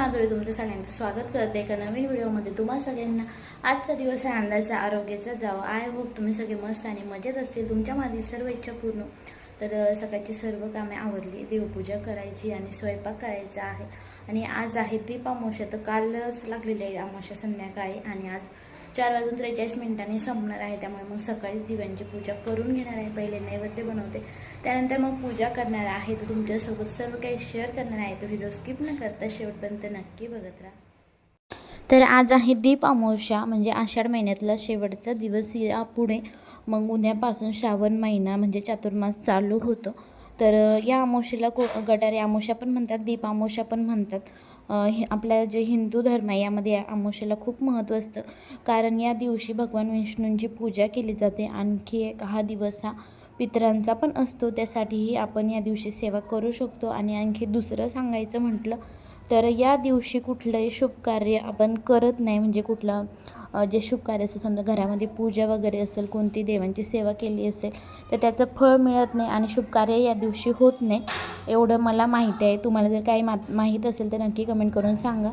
माधुरी तुमचं सगळ्यांचं स्वागत करते. एका नवीन व्हिडिओमध्ये तुम्हा सगळ्यांना आजचा दिवस आहे आनंदाचा आरोग्याचा जावा. आय होप तुम्ही सगळे मस्त आणि मजेत असतील. तुमच्या मागील सर्व इच्छा पूर्ण. तर सकाळची सर्व कामे आवडली देवपूजा करायची आणि स्वयंपाक करायचा आहे. आणि आज आहे दीपामावस्या तर कालच लागलेली आहे अमावस्या संध्याकाळी आणि आज चार वाजून त्रेचाळीस मिनिटांनी संपणार आहे. त्यामुळे मग सकाळीच दिव्यांची पूजा करून घेणार आहे. पहिले नैवेद्य बनवते. त्यानंतर मग पूजा करणार आहे. तर तुमच्यासोबत सर्व काही शेअर करणार आहे. तो व्हिडिओ स्किप न करता शेवटपर्यंत नक्की बघत राहा. तर आज आहे दीप अमावस्या. म्हणजे आषाढ महिन्यातला शेवटचा दिवस. या पुढे मग उद्यापासून श्रावण महिना म्हणजे चातुर्मास चालू होतो. तर या अमावस्येला को गटारी अमावस्या पण म्हणतात दीप अमावस्या पण म्हणतात. हे आपल्या जे हिंदू धर्म आहे यामध्ये या अमावस्येला खूप महत्त्व असतं. कारण या दिवशी भगवान विष्णूंची पूजा केली जाते. आणखी एक हा दिवस हा पितरांचा पण असतो. त्यासाठीही आपण या दिवशी सेवा करू शकतो. आणि आणखी दुसरं सांगायचं म्हटलं तर या दिवशी कुठलंही शुभ कार्य आपण करत नाही. म्हणजे कुठलं जे शुभ कार्य असेल समजा घरामध्ये पूजा वगैरे असेल कोणती देवांची सेवा केली असेल तर त्याचं फळ मिळत नाही आणि शुभ कार्य या दिवशी होत नाही एवढं मला माहिती आहे. तुम्हाला जर काही मा माहीत असेल तर नक्की कमेंट करून सांगा.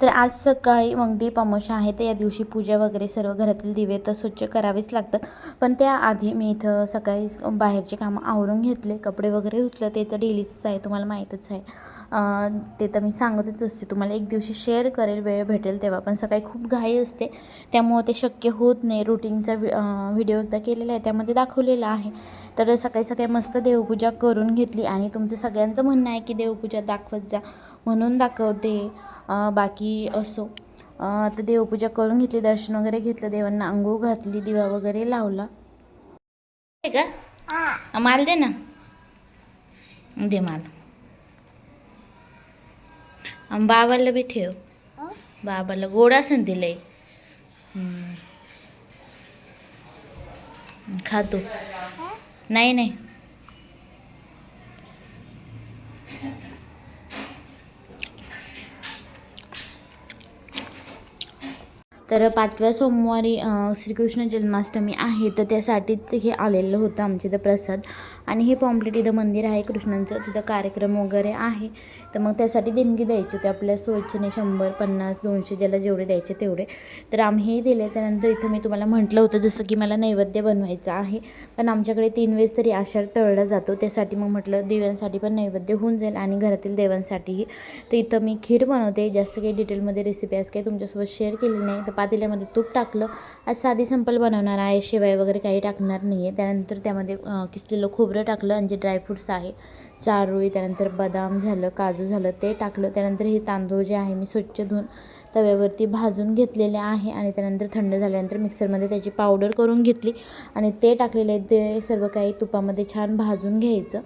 तर आज सकाळी मग दीप अमावस्या आहे तर या दिवशी पूजा वगैरे सर्व घरातील दिवे तर स्वच्छ करावेच लागतात. पण त्याआधी मी इथं सकाळी बाहेरचे कामं आवरून घेतले कपडे वगैरे धुतलं ते तर डेलीचंच आहे तुम्हाला माहीतच आहे. ते तर मी सांगतच असते तुम्हाला एक दिवशी शेअर करेल वेळ भेटेल तेव्हा पण सकाळी खूप घाई असते. त्यामुळं ते शक्य होत नाही. रुटीनचा व्हिडिओ एकदा केलेला आहे त्यामध्ये दाखवलेला आहे. तर सकाळी सकाळी मस्त देवपूजा करून घेतली आणि तुमचं सगळ्यांचं म्हणणं आहे की देवपूजा दाखवत जा म्हणून दाखवते. बाकी असो. अं, तर देवपूजा करून घेतली दर्शन वगैरे घेतलं देवांना आंघोळ घातली दिवा वगैरे लावला. का? माल दे ना. दे माल. बाबाला बी ठेव. बाबाला गोड असेल दिलंय. खातो नाही नाही. तर पाचव्या सोमवारी श्रीकृष्ण जन्माष्टमी आहे तर त्यासाठीच हे आलेलं होतं आमच्या इथं प्रसाद. आणि हे पॉम्प्लेट इथं मंदिर आहे कृष्णांचं तिथं कार्यक्रम वगैरे आहे. तर मग त्यासाठी देणगी द्यायची होती आपल्या सोयीने शंभर पन्नास दोनशे ज्याला जेवढे द्यायचे तेवढे. तर आम्ही हे दिले त्यानंतर इथं मी तुम्हाला म्हटलं होतं जसं की मला नैवेद्य बनवायचं आहे. कारण आमच्याकडे तीन वेळेस तरी आषाढ तळला जातो त्यासाठी मग म्हटलं देवांसाठी पण नैवेद्य होऊन जाईल आणि घरातील देवांसाठीही. तर इथं मी खीर बनवते जास्त काही डिटेलमध्ये रेसिपी आज काही तुमच्यासोबत शेअर केली नाही तर पातेल्यामध्ये तूप टाकलं. आज साधी संपल बनवणार आहे. शिवाय वगैरे काही टाकणार नाही आहे त्यानंतर त्यामध्ये किसलेलं खोबरं टाकलं आणि जे ड्रायफ्रूट्स आहे चारोळी त्यानंतर बदाम झालं काजू झालं ते टाकलं. त्यानंतर हे तांदूळ जे आहे मी स्वच्छ धुवून तव्यावरती भाजून घेतलेले आहे आणि त्यानंतर थंड झाल्यानंतर मिक्सरमध्ये त्याची पावडर करून घेतली आणि ते टाकलेले आहे ते सर्व काही तुपामध्ये छान भाजून घ्यायचं.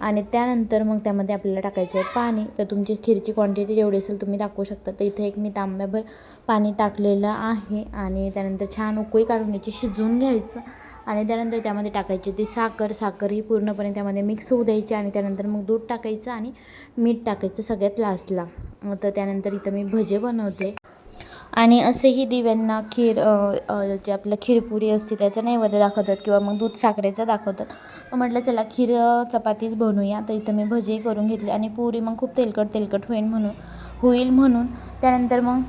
आणि त्यानंतर मग त्यामध्ये आपल्याला टाकायचं आहे पाणी. तर तुमची खीरची क्वांटिटी जेवढी असेल तुम्ही दाखवू शकता. तर इथे एक मी तांब्याभर पाणी टाकलेलं आहे आणि त्यानंतर छान उकळी काढून घ्यायची शिजवून घ्यायचं. आणि त्यानंतर त्यामध्ये टाकायची ती साखर साखर ही पूर्णपणे त्यामध्ये मिक्स होऊ द्यायची आणि त्यानंतर मग दूध टाकायचं आणि मीठ टाकायचं सगळ्यात लास्टला तर त्यानंतर इथं मी भजे बनवते. आणि असेही दिव्यांना खीर जे आपलं खीरपुरी असते त्याचं नैवेद्य दाखवतात किंवा मग दूध साखरेचं दाखवतात. मग म्हटलं चला खीर चपातीच बनवूया. तर इथं मी भजे करून घेतले आणि पुरी मग खूप तेलकट तेलकट होईल म्हणून होईल म्हणून. त्यानंतर मग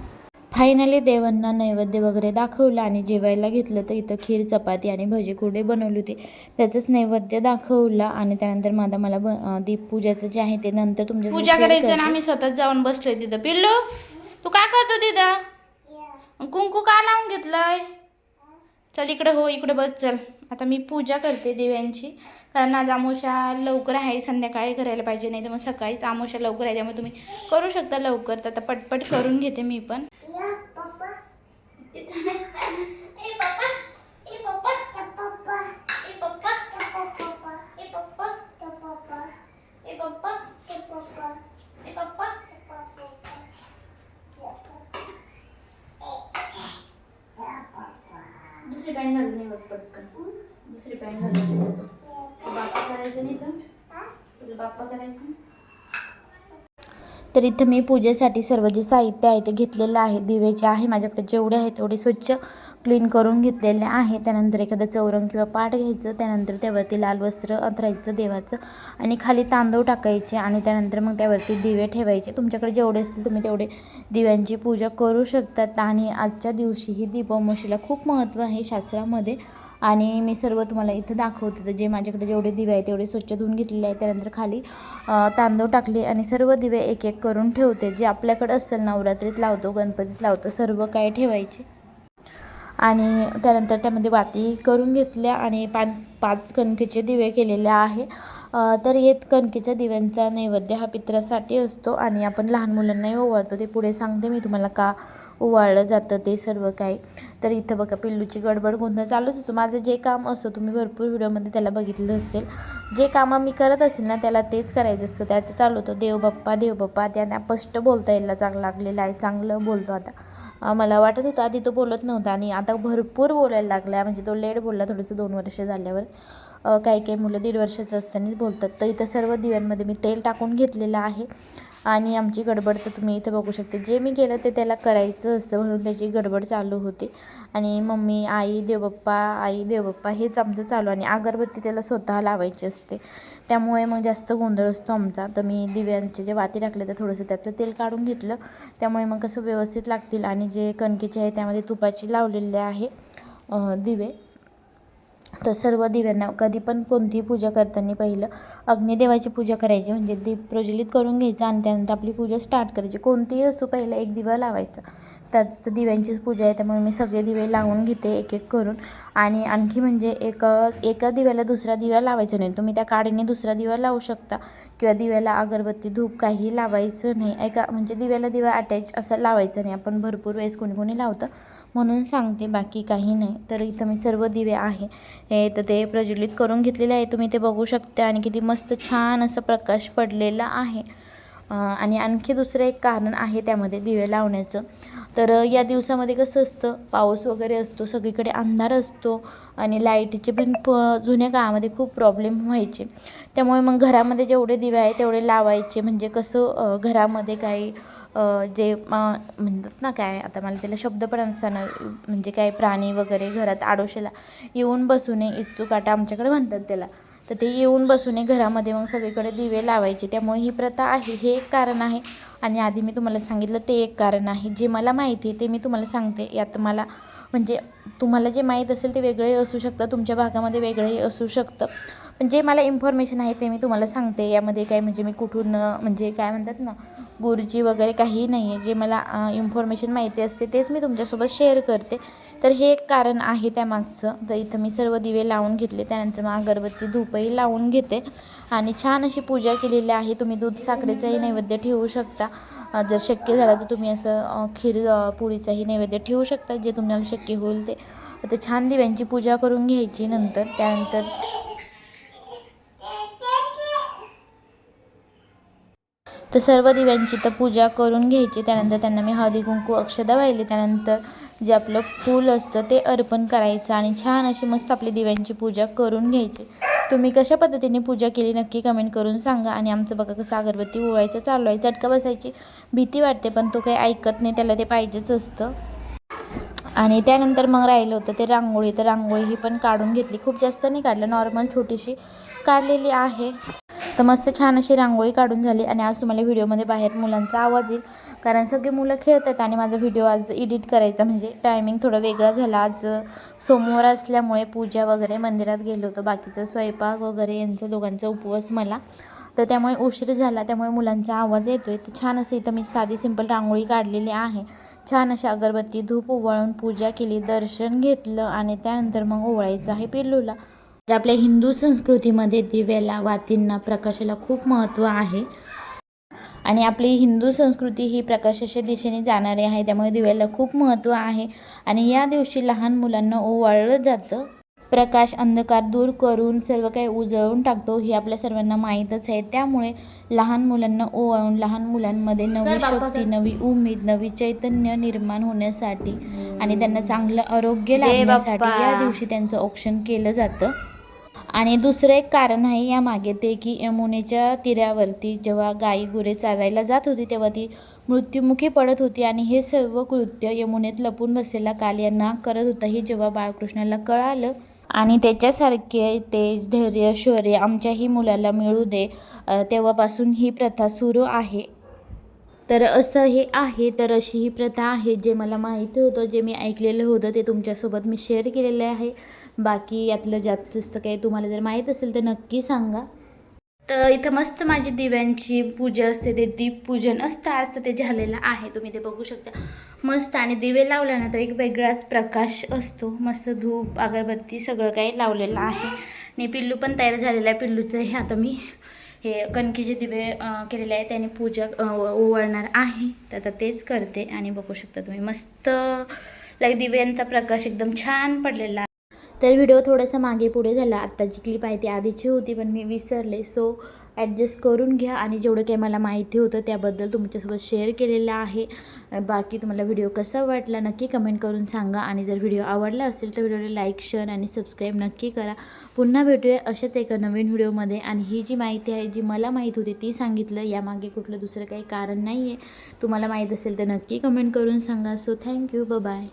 फायनली देवांना नैवेद्य वगैरे दाखवलं आणि जेवायला घेतलं तर इथं खीर चपाती आणि भजी कुरडे बनवले होते. त्याचंच नैवेद्य दाखवलं आणि त्यानंतर माझा मला ब अं, दीपपूजाचं जे आहे ते नंतर तुमच्या पूजा करायचं ना आम्ही स्वतःच जाऊन बसलोय तिथं. पिल्लू तू काय करतो तिथं? कुंकू का लावून घेतलंय? चल इकडे हो इकडे बस चल. आता मी पूजा करते देव्यांची. कारण आज आमोशा लवकर आहे संध्याकाळी करायला पाहिजे नाही तर मग सकाळीच आमोशा लवकर आहे त्यामुळे तुम्ही करू शकता लवकर. तर आता पटपट करून घेते मी पण. दुसरी पॅन घालून बाप्पा करायचं नाही तर बाप्पा करायचं तर इथं मी पूजेसाठी सर्व जे साहित्य आहे ते घेतलेलं आहे दिवे जे आहे माझ्याकडे जेवढे आहे तेवढे स्वच्छ क्लीन करून घेतलेले आहे. त्यानंतर एखादं चौरंग किंवा पाट घ्यायचं त्यानंतर त्यावरती लाल वस्त्र अंतरायचं देवाचं आणि खाली तांदूळ टाकायचे आणि त्यानंतर मग त्यावरती दिवे ठेवायचे. तुमच्याकडे जेवढे असतील तुम्ही तेवढे दिव्यांची पूजा करू शकतात. आणि आजच्या दिवशी ही दीपवमशीला खूप महत्त्व आहे शास्त्रामध्ये. आणि मी सर्व तुम्हाला इथं दाखवते. तर जे माझ्याकडे जेवढे दिवे आहेत तेवढे स्वच्छ धुवून घेतलेले आहे त्यानंतर खाली तांदूळ टाकले आणि सर्व दिवे एक एक करून ठेवते. जे आपल्याकडे असेल नवरात्रीत लावतो गणपतीत लावतो सर्व काय ठेवायचे. आणि त्यानंतर त्यामध्ये वाती करून घेतल्या आणि पाच पाच कणकेचे दिवे केलेले आहे. तर हे कणकेच्या दिव्यांचा नैवेद्य हा पित्रासाठी असतो आणि आपण लहान मुलांनाही ओवाळतो. ते पुढे सांगते मी तुम्हाला का ओवाळलं जातं ते सर्व काही. तर इथं बघा पिल्लूची गडबड गोंधळ चालूच असतो. माझं जे काम असो तुम्ही भरपूर व्हिडिओमध्ये त्याला बघितलं असेल. जे कामं मी करत असेल ना त्याला तेच करायचं असतं. त्याचं चालू होतं. देवबाप्पा देवबाप्पा त्यांना स्पष्ट बोलता यायला चांगलं लागलेलं आहे. चांगलं बोलतो आता. मला वाटत होतं आधी तो बोलत नव्हता आणि आता भरपूर बोलायला लागला म्हणजे तो लेट बोलला थोडंसं दोन वर्ष झाल्यावर. काही काही मुलं दीड वर्षाचं असताना बोलतात. तर इथं सर्व दिव्यांमध्ये मी तेल टाकून घेतलेलं आहे. आणि आमची गडबड तर तुम्ही इथं बघू शकते. जे मी केलं ते त्याला करायचं असतं म्हणून त्याची गडबड चालू होती. आणि मम्मी आई देवबाप्पा आई देवबाप्पा हेच आमचं चालू आणि अगरबत्ती त्याला स्वतः लावायची असते. त्यामुळे मग जास्त गोंधळ असतो आमचा. तर मी दिव्यांचे जे वाती टाकले तर थोडंसं त्यातलं तेल काढून घेतलं. त्यामुळे मग कसं व्यवस्थित लागतील. आणि जे कणकेचे आहे त्यामध्ये तुपाची लावलेले आहे दिवे. तर सर्व दिव्यांना कधी पण कोणतीही पूजा करताना पहिलं अग्निदेवाची पूजा करायची म्हणजे दीप प्रज्वलित करून घ्यायचं आणि त्यानंतर आपली पूजा स्टार्ट करायची. कोणतीही असो पहिलं एक दिवा लावायचा. त्याच तर दिव्यांचीच पूजा आहे त्यामुळे मी सगळे दिवे लावून घेते एक एक करून. आणि आणखी म्हणजे एक एका दिव्याला दुसरा दिवा लावायचा नाही. तुम्ही त्या काडीने दुसरा दिवा लावू शकता. किंवा दिव्याला अगरबत्ती धूप काही लावायचं नाही. एका म्हणजे दिव्याला दिवा अटॅच असं लावायचं नाही. आपण भरपूर वेळेस कोणी कोणी लावतं. म्हणून सांगते बाकी काही नाही. तर इथं मी सर्व दिवे आहे. हे तर ते प्रज्वलित करून घेतलेले आहे. तुम्ही ते बघू शकता. आणि किती मस्त छान असं प्रकाश पडलेला आहे. आणि आणखी दुसरं एक कारण आहे त्यामध्ये दिवे लावण्याचं. तर या दिवसामध्ये कसं असतं पाऊस वगैरे असतो सगळीकडे अंधार असतो आणि लाईटचे पण प जुन्या काळामध्ये खूप प्रॉब्लेम व्हायचे. त्यामुळे मग घरामध्ये जेवढे दिवे आहे तेवढे लावायचे. म्हणजे कसं घरामध्ये काही जे म्हणतात ना काय आता मला त्याला शब्द पण असताना म्हणजे काय प्राणी वगैरे घरात आडोशेला येऊन बसू नये इच्छुकाटा आमच्याकडे म्हणतात त्याला. तर ते येऊन बसूने घरामध्ये मग सगळीकडे दिवे लावायचे. त्यामुळे ही प्रथा आहे. हे एक कारण आहे. आणि आधी मी तुम्हाला सांगितलं ते एक कारण आहे. जे मला माहिती आहे ते मी तुम्हाला सांगते. यात मला म्हणजे तुम्हाला जे माहीत असेल ते वेगळंही असू शकतं. तुमच्या भागामध्ये वेगळंही असू शकतं. पण जे मला इन्फॉर्मेशन आहे ते मी तुम्हाला सांगते. यामध्ये काय म्हणजे मी कुठून म्हणजे काय म्हणतात ना गुरुजी वगैरे काहीही नाही आहे. जे मला इन्फॉर्मेशन माहिती असते तेच मी तुमच्यासोबत शेअर करते. तर हे एक कारण आहे त्यामागचं. तर इथं मी सर्व दिवे लावून घेतले. त्यानंतर मग अगरबत्ती धूपही लावून घेते. आणि छान अशी पूजा केलेली आहे. तुम्ही दूध साखरेचाही नैवेद्य ठेवू शकता. जर शक्य झालं तर तुम्ही असं खीर पुरीचाही नैवेद्य ठेवू शकता. जे तुम्हाला शक्य होईल ते. तर छान दिव्यांची पूजा करून घ्यायची नंतर. त्यानंतर तर सर्व दिव्यांची तर पूजा करून घ्यायची. त्यानंतर त्यांना मी हळदी कुंकू अक्षदा वाहिली. त्यानंतर जे आपलं फूल असतं ते अर्पण करायचं आणि छान अशी मस्त आपली दिव्यांची पूजा करून घ्यायची. तुम्ही कशा पद्धतीने पूजा केली नक्की कमेंट करून सांगा. आणि आमचं बघा कसं अगरबत्ती ओवायचं चालू आहे. चटका बसायची. भीती वाटते पण तो काही ऐकत नाही. त्याला ते पाहिजेच असतं. आणि त्यानंतर मग राहिलं होतं ते रांगोळी. तर रांगोळी ही पण काढून घेतली. खूप जास्त नाही काढलं. नॉर्मल छोटीशी काढलेली आहे. तर मस्त छान अशी रांगोळी काढून झाली आणि आज तुम्हाला व्हिडिओमध्ये बाहेर मुलांचा आवाज येईल. कारण सगळे मुलं खेळत आहेत आणि माझा व्हिडिओ आज एडिट करायचा म्हणजे टायमिंग थोडं वेगळा झाला. आज सोमवार असल्यामुळे पूजा वगैरे मंदिरात गेलो होतो. बाकीचं स्वयंपाक वगैरे यांचा दोघांचा उपवास मला. तर त्यामुळे उशीर झाला त्यामुळे मुलांचा आवाज येतो आहे तर छान असं इथं मी साधी सिंपल रांगोळी काढलेली आहे. छान अशी अगरबत्ती धूप ओवाळून पूजा केली दर्शन घेतलं आणि त्यानंतर मग ओवाळायचं आहे पिल्लूला. तर आपल्या हिंदू संस्कृतीमध्ये दिव्याला वातींना प्रकाशाला खूप महत्त्व आहे. आणि आपली हिंदू संस्कृती ही प्रकाशाच्या दिशेने जाणारी आहे त्यामुळे दिव्याला खूप महत्त्व आहे. आणि या दिवशी लहान मुलांना ओवाळलं जातं. प्रकाश अंधकार दूर करून सर्व काही उजळून टाकतो हे आपल्या सर्वांना माहीतच आहे. त्यामुळे लहान मुलांना ओवाळून लहान मुलांमध्ये नवी शक्ती नवी उमेद नवी चैतन्य निर्माण होण्यासाठी आणि त्यांना चांगलं आरोग्य लाभण्यासाठी या दिवशी त्यांचं औक्षण केलं जातं. आणि दुसरं एक कारण आहे यामागे ते की यमुनेच्या तीरावरती जेव्हा गाई गुरे चालायला जात होती तेव्हा ती मृत्युमुखी पडत होती आणि हे सर्व कृत्य यमुनेत लपून बसलेला काल यांना करत होता हे जेव्हा बाळकृष्णाला कळालं. आणि त्याच्यासारखे तेज धैर्य शौर्य आमच्याही मुलाला मिळू दे तेव्हापासून ही प्रथा सुरू आहे. तर असं हे आहे तर अशी ही प्रथा आहे जे मला माहिती होतं जे मी ऐकलेलं होतं ते तुमच्यासोबत मी शेअर केलेलं आहे. बाकी यातलं जास्त काही तुम्हाला जर माहीत असेल तर नक्की सांगा. तर इथं मस्त माझी दिव्यांची पूजा असते ते दीपपूजन असतं असतं ते झालेलं आहे तुम्ही ते बघू शकता. मस्त आणि दिवे लावल्यानंतर एक वेगळाच प्रकाश असतो. मस्त धूप अगरबत्ती सगळं काही लावलेलं आहे. आणि पिल्लू पण तयार झालेलं आहे पिल्लूचं हे आता मी हे कणकीचे दिवे केलेले आहे त्याने पूजा ओवळणार ओवाळणार आहे. तर आता तेच करते आणि बघू शकता तुम्ही. मस्त लाईक दिव्यांचा प्रकाश एकदम छान पडलेला आहे तर व्हिडिओ थोडासा मागे पुढे झाला. आत्ताची क्लिप आहे ती आधीची होती पण मी विसरले. सो ॲडजस्ट करून घ्या आणि जेवढं काही मला माहिती होतं त्याबद्दल तुमच्यासोबत शेअर केलेलं आहे. बाकी तुम्हाला व्हिडिओ कसा वाटला नक्की कमेंट करून सांगा. आणि जर व्हिडिओ आवडला असेल तर व्हिडिओला लाईक शेअर आणि सबस्क्राईब नक्की करा. पुन्हा भेटूया अशाच एका नवीन व्हिडिओमध्ये आणि ही जी माहिती आहे जी मला माहीत होती ती सांगितलं. यामागे कुठलं दुसरं काही कारण नाही आहे तुम्हाला माहीत असेल तर नक्की कमेंट करून सांगा. सो थँक्यू ब बाय